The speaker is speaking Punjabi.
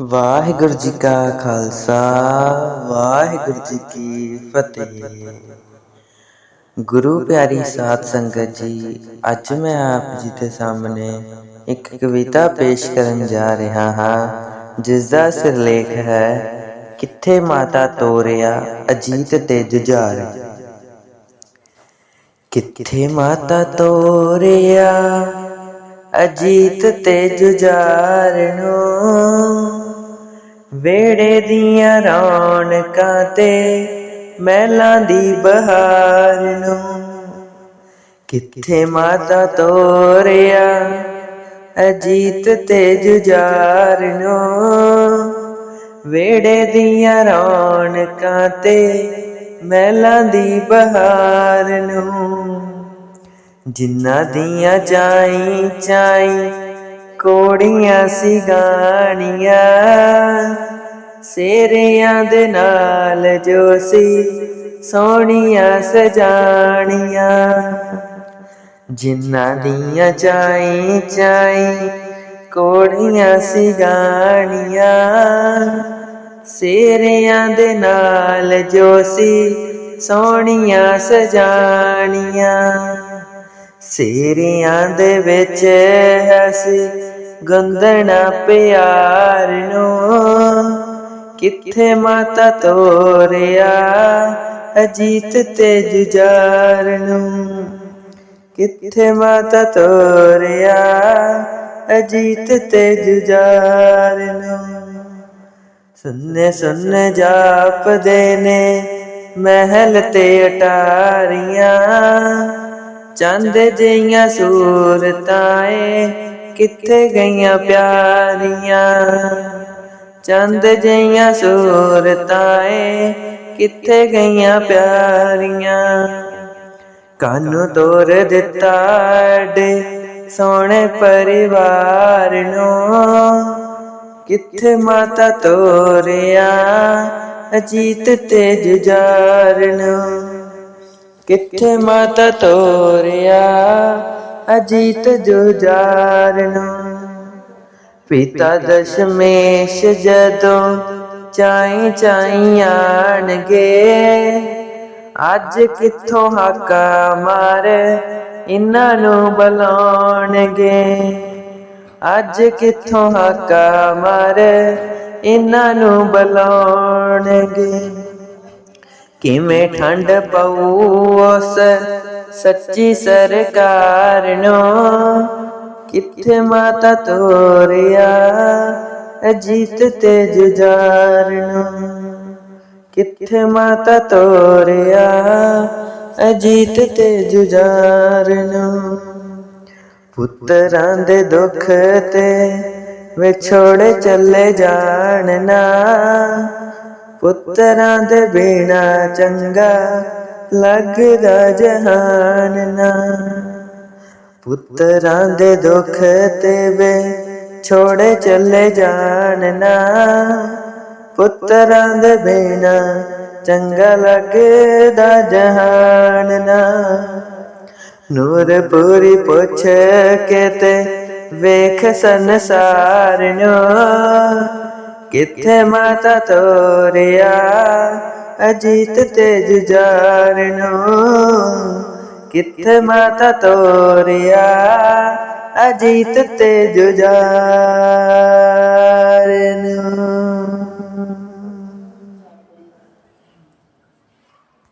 ਵਾਹਿਗੁਰੂ ਜੀ ਕਾ ਖਾਲਸਾ, ਵਾਹਿਗੁਰੂ ਜੀ ਕੀ ਫਤਿਹ। ਗੁਰੂ ਪਿਆਰੀ ਸਾਧ ਸੰਗਤ ਜੀ, ਅੱਜ ਮੈਂ ਆਪ ਜੀ ਦੇ ਸਾਹਮਣੇ ਇੱਕ ਕਵਿਤਾ ਪੇਸ਼ ਕਰਨ ਜਾ ਰਿਹਾ ਹਾਂ ਜਿਸ ਦਾ ਸਿਰਲੇਖ ਹੈ, ਕਿੱਥੇ ਮਾਤਾ ਤੋਰਿਆ ਅਜੀਤ ਤੇ ਜੁਝਾਰ। ਕਿੱਥੇ ਮਾਤਾ ਤੋਰਿਆ ਅਜੀਤ ਤੇ ਜੁਝਾਰ ਨੂੰ? ਵੇੜੇ ਦੀਆਂ ਰੌਣਕਾਂ ਤੇ ਮਹਿਲਾਂ ਦੀ ਬਹਾਰ ਨੂੰ। ਕਿੱਥੇ ਮਾਤਾ ਤੋਰਿਆ ਅਜੀਤ ਤੇ ਜੁਝਾਰ ਨੂੰ। ਵੇੜੇ ਦੀਆਂ ਰੌਣਕਾਂ ਤੇ ਮਹਿਲਾਂ ਦੀ ਬਹਾਰ ਨੂੰ। ਜਿਨ੍ਹਾਂ ਦੀਆਂ ਚਾਈ ਚਾਈ ਕੋੜੀਆਂ ਸੀ ਗਾਣੀਆਂ ਸੇਰਿਆਂ ਦੇ ਨਾਲ ਜੋ ਸੀ ਸੋਹਣੀਆਂ ਸਜਾਣੀਆਂ। ਜਿਨ੍ਹਾਂ ਦੀਆਂ ਚਾਈ ਚਾਈ ਕੋੜੀਆਂ ਸੀ ਗਾਣੀਆਂ ਸੇਰਿਆਂ ਦੇ ਨਾਲ ਜੋ ਸੀ ਸੋਹਣੀਆਂ ਸਜਾਣੀਆਂ। ਸੇਰਿਆਂ ਦੇ ਵਿੱਚ ਹਸੀ ਗੰਦਣਾ ਪਿਆਰ ਨੂੰ। ਕਿੱਥੇ ਮਾਤਾ ਤੋਰਿਆ ਅਜੀਤ ਤੇ ਜੁਝਾਰ ਨੂੰ। ਕਿੱਥੇ ਮਾਤਾ ਤੋਰਿਆ ਅਜੀਤ ਤੇ ਜੁਝਾਰ ਨੂੰ। ਸੁਨਨੇ ਸੁਨਨੇ ਜਾਪਦੇ ਨੇ ਮਹਿਲ ਤੇ ਅਟਾਰੀਆਂ। ਚੰਦ ਜਿਹੀਆਂ ਸੂਰਤਾਂ ਏ ਕਿੱਥੇ ਗਈਆਂ ਪਿਆਰੀਆਂ? ਚੰਦ ਜਿਹੀਆਂ ਸੂਰਤਾਂ ਏ, ਕਿੱਥੇ ਗਈਆਂ ਪਿਆਰੀਆਂ? ਕਾਨੂੰ ਤੋਰ ਦਿੱਤਾ ਡੇ ਸੋਹਣੇ ਪਰਿਵਾਰ ਨੂੰ। ਕਿੱਥੇ ਮਾਤਾ ਤੋਰਿਆ ਅਜੀਤ ਤੇ ਜੁਝਾਰ ਨੂੰ? ਕਿੱਥੇ ਮਾਤਾ ਤੋਰਿਆ ਅਜੀਤ ਜੁਝਾਰ ਨੂੰ ਪਿਤਾ ਦਸ਼ਮੇਸ਼ ਜਦੋਂ ਚਾਈ ਚਾਈ ਆਣਗੇ, ਅੱਜ ਕਿੱਥੋਂ ਹਾਕਾ ਮਾਰ ਇਹਨਾਂ ਨੂੰ ਬੁਲਾਉਣਗੇ। ਅੱਜ ਕਿੱਥੋਂ ਹਾਕਾ ਮਾਰ ਇਹਨਾਂ ਨੂੰ ਬੁਲਾਉਣਗੇ। ਕਿਵੇਂ ਠੰਡ ਪਊ ਉਸ ਸੱਚੀ ਸਰਕਾਰ ਨੂੰ ਕਿੱਥੇ ਮਾਤਾ ਤੋਰਿਆ? ਅਜੀਤ ਤੇ ਜੁਝਾਰ ਨੂੰ ਕਿੱਥੇ ਮਾਤਾ ਤੋਰਿਆ? ਅਜੀਤ ਤੇ ਜੁਝਾਰ ਨੂੰ ਪੁੱਤਰਾਂ ਦੇ ਦੁੱਖ ਤੇ ਵਿਛੋੜੇ ਚੱਲੇ ਜਾਣ ਨਾ। ਪੁੱਤਰਾਂ ਦੇ ਬਿਨਾ ਚੰਗਾ ਲੱਗਦਾ ਜਹਾਨ ਨਾ। ਪੁੱਤਰਾਂ ਦੇ ਦੁੱਖ ਤੇ ਵੇ ਛੋੜੇ ਚੱਲੇ ਜਾਣ ਨਾ। ਪੁੱਤਰਾਂ ਦੇ ਬਿਨਾ ਚੰਗਾ ਲੱਗਦਾ ਜਹਾਨ ਨਾ। ਨੂਰ ਪੂਰੀ ਪੁੱਛ ਕੇ ਤੇ ਵੇਖ ਸੰਸਾਰ ਨੂੰ, ਕਿੱਥੇ ਮਾਤਾ ਤੋਰਿਆ। ਅਜੀਤ ਤੇਜ ਜੁਝਾਰ ਨੂੰ ਕਿੱਥੇ ਮਾਤਾ ਤੋਰਿਆ ਅਜੀਤ ਤੇਜ ਜੁਝਾਰ